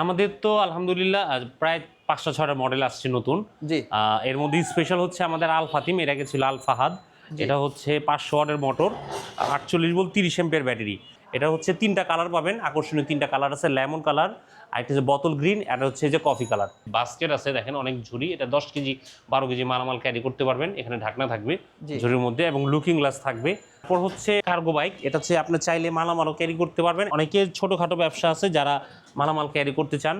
আমাদের তো আলহামদুলিল্লাহ প্রায় পাঁচটা ছটা মডেল আসছে নতুন। জি। এর মধ্যে স্পেশাল হচ্ছে আমাদের আল ফাতিম এর আগে ছিল আল ফাহাদ। এটা হচ্ছে পাঁচশো ওয়াটের মোটর আটচল্লিশ বল তিরিশ এম্পের ব্যাটারি এটা হচ্ছে তিনটা কালার পাবেন আকর্ষণীয় তিনটা কালার আছে লেমন কালার আর একটা হচ্ছে বোতল গ্রিন এটা হচ্ছে যে কফি কালার। বাস্কেট আছে দেখেন অনেক ঝুড়ি এটা দশ কেজি বারো কেজি মালামাল ক্যারি করতে পারবেন এখানে ঢাকনা থাকবে। ঝুড়ির মধ্যে এবং লুকিং গ্লাস থাকবে। তারপর হচ্ছে কার্গো বাইক এটা হচ্ছে আপনি চাইলে মালামালও ক্যারি করতে পারবেন। অনেকে ছোটোখাটো ব্যবসা আছে যারা মালামাল ক্যারি করতে চান।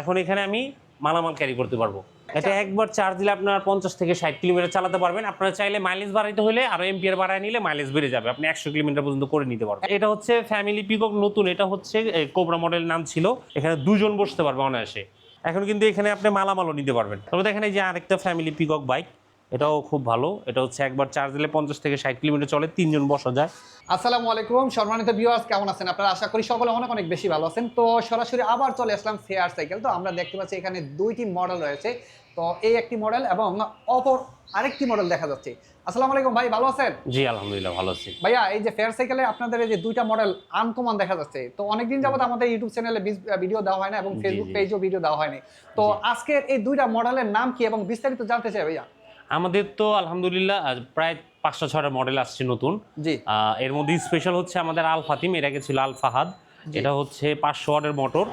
এখন এখানে আমি মালামাল ক্যারি করতে পারব। এটা একবার চার্জ দিলে আপনার পঞ্চাশ থেকে ষাট কিলোমিটার চালাতে পারবেন। আপনারা চাইলে মাইলেজ বাড়াইতে হলে আরও এম্পিয়ার বাড়ায় নিলে মাইলেজ বেড়ে যাবে। আপনি একশো কিলোমিটার পর্যন্ত করে নিতে পারবেন। এটা হচ্ছে ফ্যামিলি পিকক নতুন। এটা হচ্ছে কোবরা মডেল নাম ছিল। এখানে দুজন বসতে পারবে অনায়াসে। এখন কিন্তু এখানে আপনি মালামালও নিতে পারবেন। তবে দেখেন এই যে আরেকটা ফ্যামিলি পিকক বাইক এটাও খুব ভালো। এটা হচ্ছে একবার চার্জ দিলে পঞ্চাশ থেকে ষাট কিলোমিটার চলে তিনজন বসা যায়। আসসালামু আলাইকুম সম্মানিত ভিউয়ার্স কেমন আছেন আপনারা? আশা করি সকলে অনেক অনেক বেশি ভালো আছেন। তো সরাসরি আবার চলে আসলাম ফেয়ার সাইকেল তো আমরা দেখতে পাচ্ছি এখানে দুইটি মডেল রয়েছে। তো এই একটি মডেল এবং অপর আরেকটি মডেল দেখা যাচ্ছে। আসসালামু আলাইকুম ভাই ভালো আছেন? জি আলহামদুলিল্লাহ ভালো আছি। ভাইয়া এই যে ফেয়ার সাইকেলে আপনাদের এই যে দুইটা মডেল আনকমন দেখা যাচ্ছে। তো অনেকদিন যাবত আমাদের ইউটিউব চ্যানেলে ভিডিও দেওয়া হয় না এবং ফেসবুক। পেজেও ভিডিও দেওয়া হয়নি। তো আজকের এই দুইটা মডেলের নাম কি এবং বিস্তারিত জানতে চাই ভাইয়া? আমাদের তো আলহামদুলিল্লাহ প্রায় পাঁচটা ছটা মডেল আসছে নতুন। জি। এর মধ্যে স্পেশাল হচ্ছে আমাদের আল ফাতিম এর আগে ছিল আল ফাহাদ। এটা হচ্ছে পাঁচশো ওয়াটের মোটর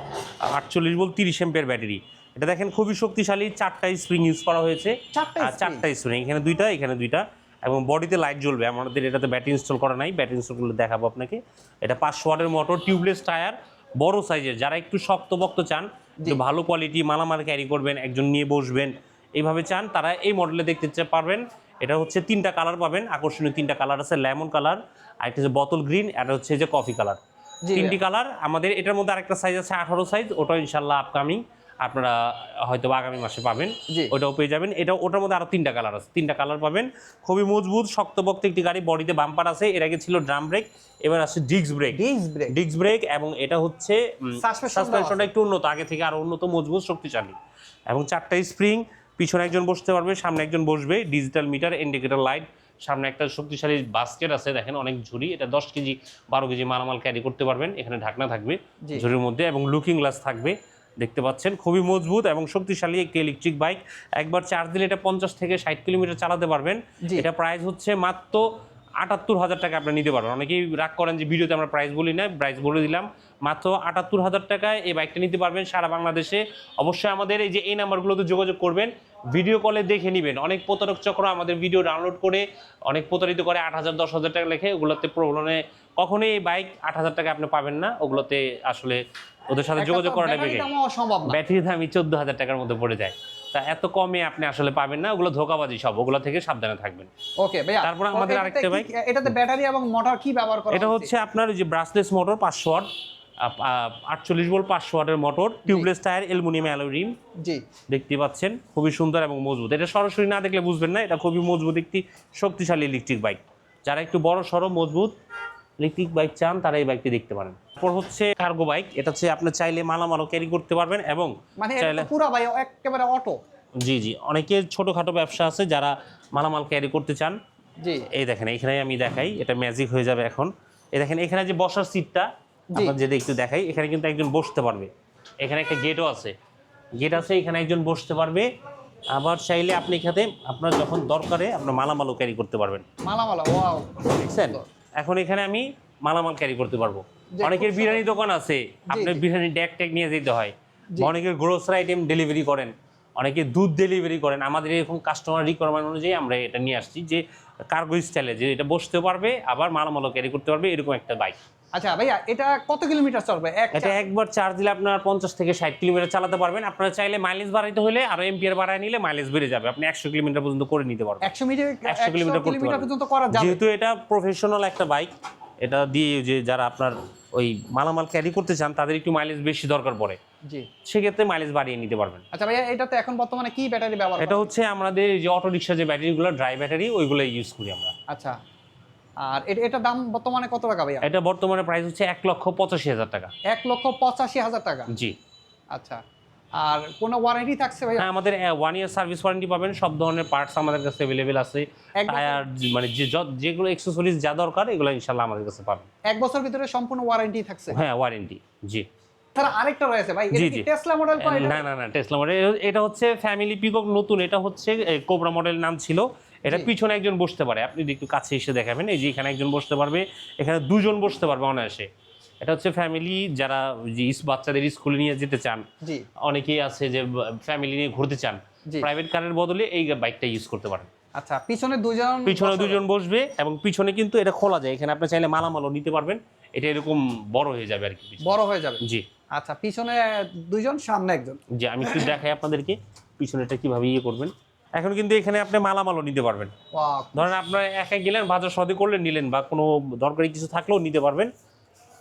আটচল্লিশ বল তিরিশ এম্পের ব্যাটারি এটা দেখেন খুবই শক্তিশালী চারটা স্প্রিং ইউজ করা হয়েছে। চারটা আর চারটা স্প্রিং এখানে দুইটা এখানে দুইটা। এবং বডিতে লাইট জ্বলবে। আমাদের এটাতে ব্যাটারি ইনস্টল করা নাই ব্যাটারি ইনস্টল করলে দেখাবো আপনাকে। এটা পাঁচশো ওয়াটের মোটর টিউবলেস টায়ার বড় সাইজের যারা একটু শক্তবক্ত চান যে ভালো কোয়ালিটি মালামাল ক্যারি করবেন একজন নিয়ে বসবেন এইভাবে চান তারা এই মডেলে দেখতে পারবেন। এটা হচ্ছে তিনটা কালার পাবেন। আকর্ষণীয় তিনটা কালার আছে লেমন কালার আরেকটা হচ্ছে বোতল গ্রিন আর হচ্ছে যে কফি কালার তিনটি কালার আমাদের এটার মধ্যে আরেকটা সাইজ আছে আঠারো সাইজ ওটা ইনশাল্লাহ আপকামিং আপনারা হয়তো আগামী মাসে পাবেন। ওটাও পেয়ে যাবেন। এটা ওটার মধ্যে আরও তিনটা কালার আছে। তিনটা কালার পাবেন। খুবই মজবুত শক্তপোক্ত একটি গাড়ি বডিতে বাম্পার আছে। এর আগে ছিল ড্রাম ব্রেক এবার আছে ডিস্ক ব্রেক ডিস্ক ব্রেক এবং এটা হচ্ছে সাসপেনশনটা একটু উন্নত আগে থেকে আরও উন্নত মজবুত শক্তিশালী। এবং চারটা স্প্রিং পিছনে একজন বসতে পারবে সামনে একজন বসবে ডিজিটাল মিটার ইন্ডিকেটার লাইট সামনে একটা শক্তিশালী বাস্কেট আছে দেখেন অনেক ঝুড়ি এটা দশ কেজি বারো কেজি মালামাল ক্যারি করতে পারবেন এখানে ঢাকনা থাকবে। ঝুড়ির মধ্যে এবং লুকিং গ্লাস থাকবে দেখতে পাচ্ছেন খুবই মজবুত এবং শক্তিশালী একটি ইলেকট্রিক বাইক একবার চার্জ দিলে এটা পঞ্চাশ থেকে ষাট কিলোমিটার চালাতে পারবেন এটা প্রাইস হচ্ছে মাত্র আটাত্তর হাজার টাকা আপনি নিতে পারবেন অনেকেই রাগ করেন যে ভিডিওতে আমরা প্রাইস বলি না প্রাইস বলে দিলাম মাত্র আটাত্তর হাজার টাকায় এই বাইকটা নিতে পারবেন সারা বাংলাদেশে অবশ্যই আমাদের এই যে এই নাম্বারগুলোতে যোগাযোগ করবেন ভিডিও কলে দেখে নেবেন। অনেক প্রতারক চক্র আমাদের ভিডিও ডাউনলোড করে অনেক প্রতারিত করে আট হাজার দশ হাজার টাকা লেখে ওগুলোতে প্রবলেমে কখনোই এই বাইক আট হাজার টাকা আপনি পাবেন না ওগুলোতে আসলে ওদের সাথে যোগাযোগ করাটা ব্যাটারি বেগে। ব্যাটারির দামই চোদ্দ হাজার টাকার মধ্যে পড়ে যায়। তা এত কমে আপনি আসলে পাবেন না ওগুলো ধোকাবাজি সব ওগুলো থেকে সাবধানে থাকবেন। ওকে ভাইয়া তারপর আমাদের আরেকটা বাইক। এটাতে ব্যাটারি এবং মোটর কি ব্যবহার করা এটা হচ্ছে? আপনার যে ব্রাসলেস মোটর পাঁচশো ওয়াট আটচল্লিশ বল পাঁচশো ওয়াটের motor tubeless tyre aluminium alloy rim জি। দেখতে পাচ্ছেন খুবই সুন্দর এবং মজবুত। এটা সরাসরি না দেখলে বুঝবেন না এটা খুবই মজবুত একটি শক্তিশালী ইলেকট্রিক বাইক যারা একটু বড় সড়ো মজবুত ইলেকট্রিক বাইক চান তারা এই বাইকটি দেখতে পারেন। তারপর হচ্ছে কার্গো বাইক এটা হচ্ছে আপনি চাইলে মালামালও ক্যারি করতে পারবেন এবং মানে চাইলে পুরা ভাই একেবারে অটো জি জি। অনেকের ছোটোখাটো ব্যবসা আছে যারা মালামাল ক্যারি করতে চান। জি। এই দেখেন এখানে আমি দেখাই এটা ম্যাজিক হয়ে যাবে এখন। এই দেখেন এখানে যে বসার সিটটা আপনার যদি একটু দেখাই এখানে কিন্তু একজন বসতে পারবে। এখানে একটা গেটও আছে। গেট আছে এখানে একজন বসতে পারবে। আবার চাইলে আপনি এখানে আপনার যখন দরকারে আপনার মালামালও ক্যারি করতে পারবেন। মালামালা ওয়াও দেখছেন? এখন এখানে আমি মালামাল ক্যারি করতে পারব। অনেকের বিরিয়ানি দোকান আছে। আপনার বিরিয়ানি ড্যাক ট্যাগ নিয়ে যেতে হয়। অনেকের গ্রোসারি আইটেম ডেলিভারি করেন। অনেকে দুধ ডেলিভারি করেন। আমাদের এরকম কাস্টমার রিকোয়ারমেন্ট অনুযায়ী আমরা এটা নিয়ে আসছি যে কার্গো স্টাইলে যে এটা বসতে পারবে আবার মালামালও ক্যারি করতে পারবে এরকম একটা বাইক আচ্ছা ভাইয়া এটা কত কিলোমিটার চলবে? এক এটা একবার চার্জ দিলে আপনার পঞ্চাশ থেকে ষাট কিলোমিটার চালাতে পারবেন। আপনারা চাইলে মাইলেজ বাড়াইতে হলে আরও এম্পিয়ার বাড়ায় নিলে মাইলেজ বেড়ে যাবে। আপনি একশো কিলোমিটার পর্যন্ত করে নিতে পারবেন। একশো মিটার একশো কিলোমিটার করতে কিলোমিটার পারবেন। পর্যন্ত করা যাবে। যেহেতু এটা প্রফেশনাল একটা বাইক এটা দিয়ে যে যারা আপনার ওই মালামাল ক্যারি করতে চান তাদের একটু মাইলেজ বেশি দরকার পড়ে। জি। সেক্ষেত্রে মাইলেজ বাড়িয়ে নিতে পারবেন। আচ্ছা ভাইয়া এটাতে এখন বর্তমানে কি ব্যাটারি ব্যবহার এটা হচ্ছে আমাদের যে অটো রিক্সা যে ব্যাটারিগুলো ড্রাই ব্যাটারি ওইগুলো ইউজ করি আমরা। আচ্ছা। আর এটা দাম বর্তমানে কত টাকা ভাইয়া? এটা বর্তমানে প্রাইস হচ্ছে এক লক্ষ পঁচাশি হাজার টাকা। এক লক্ষ পঁচাশি হাজার টাকা? জি। আচ্ছা। আর কোনো ওয়ারেন্টি থাকছে ভাইয়া? হ্যাঁ আমাদের ওয়ান ইয়ার সার্ভিস ওয়ারেন্টি পাবেন সব ধরনের পার্টস আমাদের কাছে অ্যাভেলেবেল আছে। টায়ার মানে যে যেগুলো এক্সেসরিজ যা দরকার এগুলো ইনশাল্লাহ আমাদের কাছে পাবেন। এক বছর ভিতরে সম্পূর্ণ ওয়ারেন্টি থাকছে? হ্যাঁ ওয়ারেন্টি জি। এছাড়া আরেকটা রয়েছে। ভাই জি, এটা কি জি। টেসলা মডেল না না না টেসলা মডেল এটা হচ্ছে ফ্যামিলি পিকক নতুন এটা হচ্ছে কোবরা মডেল নাম ছিল। এটা পিছনে একজন বসতে পারে। আপনি একটু কাছে এসে দেখাবেন। এই যে এখানে একজন বসতে পারবে এখানে দুজন বসতে পারবে অনায়াসে। এটা হচ্ছে ফ্যামিলি যারা যে বাচ্চাদের স্কুলে নিয়ে যেতে চান অনেকেই আছে যে ফ্যামিলি নিয়ে ঘুরতে চান। প্রাইভেট কারের বদলে এই বাইকটা ইউজ করতে পারেন। আচ্ছা পিছনে দুজন পিছনে দুজন বসবে এবং পিছনে কিন্তু এটা খোলা যায়। এখানে আপনি চাইলে মালামালও নিতে পারবেন। এটা এরকম বড় হয়ে যাবে আর কি বড় হয়ে যাবে। জি। আচ্ছা পিছনে দুইজন সামনে একজন। যে আমি একটু দেখাই আপনাদেরকে পিছনেটা কীভাবে ইয়ে করবেন। এখন কিন্তু এখানে আপনি মালামালও নিতে পারবেন। ধরেন আপনার একা গেলেন বাজার সদে করলেন নিলেন বা কোনো দরকারি কিছু থাকলেও নিতে পারবেন।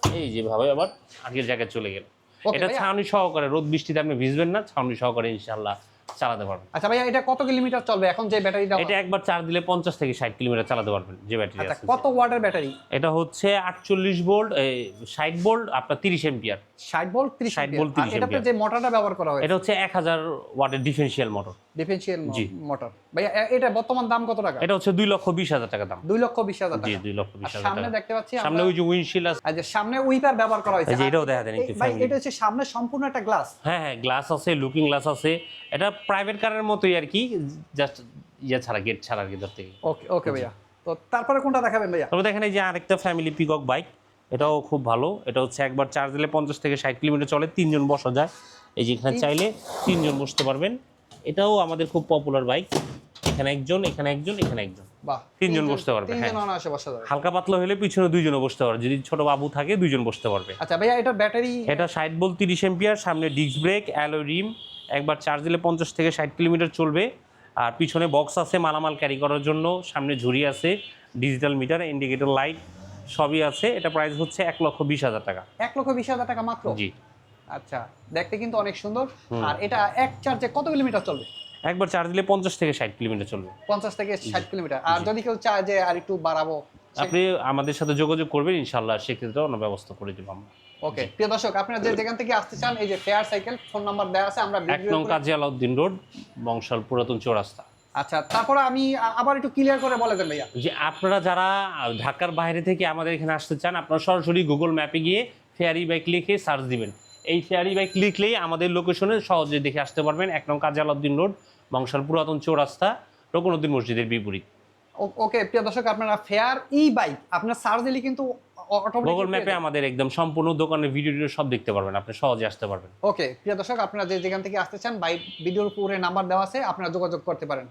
এই যেভাবে আবার আগের জায়গায় চলে গেল। এটা ছাউনি সহকারে রোদ বৃষ্টিতে আপনি ভিজবেন না ছাউনি সহকারে ইনশাল্লাহ চালাতে পারবেন। আচ্ছা ভাইয়া এটা কত কিলোমিটার চলবে? এখন যে ব্যাটারিটা এটা একবার চার্জ দিলে পঞ্চাশ থেকে ষাট কিলোমিটার চালাতে পারবেন যে ব্যাটারি আচ্ছা আছে। কত ওয়াটের ব্যাটারি? এটা হচ্ছে আটচল্লিশ ভোল্ট ষাট ভোল্ট আপনার তিরিশ এম্পিয়ার। 60 volt 30 60 ampere. ভোল্ট, 30 আর এটাতে যে মোটরটা ব্যবহার করা হয় এটা হচ্ছে এক হাজার ওয়াটের ডিফেন্সিয়াল মোটর ডিফারেন্সিয়াল জি। মোটর ভাইয়া এ- এটা বর্তমান দাম কত টাকা? এটা হচ্ছে দুই লক্ষ বিশ হাজার টাকা দাম। দুই লক্ষ বিশ হাজার জি টাকা। দুই লক্ষ আর বিশ হাজার সামনে দেখতে পাচ্ছি সামনে ওই যে উইন্ডশিল্ড আছে। আর যে সামনে উইপার ব্যবহার করা হয়েছে। এটাও দেখা দেন একটু ভাই এটা হচ্ছে সামনে সম্পূর্ণ একটা গ্লাস হ্যাঁ হ্যাঁ গ্লাস আছে লুকিং গ্লাস আছে। এটা প্রাইভেট কারের মতোই আর কি জাস্ট ইয়ে ছাড়া গেট ছাড়া আর কি ধর থেকে ওকে ওকে ভাইয়া। তো তারপরে কোনটা দেখাবেন ভাইয়া? তবে দেখেন এই যে আরেকটা ফ্যামিলি পিকক বাইক এটাও খুব ভালো। এটা হচ্ছে একবার চার্জ দিলে পঞ্চাশ থেকে ষাট কিলোমিটার চলে তিনজন বসা যায়। এই যে এখানে চাইলে তিনজন বসতে পারবেন। এটাও আমাদের খুব পপুলার বাইক এখানে একজন এখানে একজন এখানে একজন। বাহ তিনজন বসতে পারবে, তিনজন হ্যাঁ। হালকা পাতলা হলে পিছনে দুইজনও বসতে পারবে। যদি ছোট বাবু থাকে দুইজন বসতে পারবে। আচ্ছা ভাইয়া এটা ব্যাটারি এটা ষাট বল তিরিশ এম্পিয়ার সামনে ডিস্ক ব্রেক অ্যালো রিম একবার চার্জ দিলে পঞ্চাশ থেকে ষাট কিলোমিটার চলবে। আর পিছনে বক্স আছে মালামাল ক্যারি করার জন্য সামনে ঝুড়ি আছে ডিজিটাল মিটার ইন্ডিকেটর লাইট সবই আছে। এটা প্রাইস হচ্ছে এক লক্ষ বিশ হাজার টাকা। এক লক্ষ বিশ হাজার টাকা মাত্র? জি। আচ্ছা দেখতে কিন্তু অনেক সুন্দর। আর এটা এক চার্জে কত কিলোমিটার চলবে? একবার চার্জ দিলে পঞ্চাশ থেকে ষাট কিলোমিটার চলবে। পঞ্চাশ থেকে ষাট কিলোমিটার। আর যদি কেউ চায় যে আর একটু বাড়াবো আপনি আমাদের সাথে যোগাযোগ করবেন ইনশাল্লাহ সেক্ষেত্রে অন্য ব্যবস্থা করে দেবো আমরা। ওকে প্রিয় দর্শক আপনারা যে যেখান থেকে আসতে চান এই যে ফেয়ার সাইকেল ফোন নাম্বার দেওয়া আছে আমরা এক নং কাজী আলাউদ্দিন রোড বংশাল পুরাতন চৌরাস্তা। আচ্ছা তারপরে আমি আবার একটু ক্লিয়ার করে বলে দেন ভাইয়া। যে আপনারা যারা ঢাকার বাইরে থেকে আমাদের এখানে আসতে চান আপনারা সরাসরি গুগল ম্যাপে গিয়ে ফেয়ারি বাইক লিখে সার্চ দিবেন। এই ফেয়ারি বাইক লিখলেই আমাদের লোকেশনে সহজে দেখে আসতে পারবেন। এক নং কাজী আলাউদ্দিন রোড বংশাল পুরাতন চৌরাস্তা রকুনুদ্দিন মসজিদের বিপরীত। ওকে প্রিয় দর্শক আপনারা ফেয়ার ই বাইক আপনার সার্চ দিলে কিন্তু গুগল ম্যাপে আমাদের একদম সম্পূর্ণ দোকানের ভিডিও ভিডিও সব দেখতে পারবেন আপনি সহজে আসতে পারবেন। ওকে প্রিয় দর্শক আপনারা যে যেখান থেকে আসতে চান বাইক ভিডিওর পুরো নাম্বার দেওয়া আছে আপনারা যোগাযোগ করতে পারেন।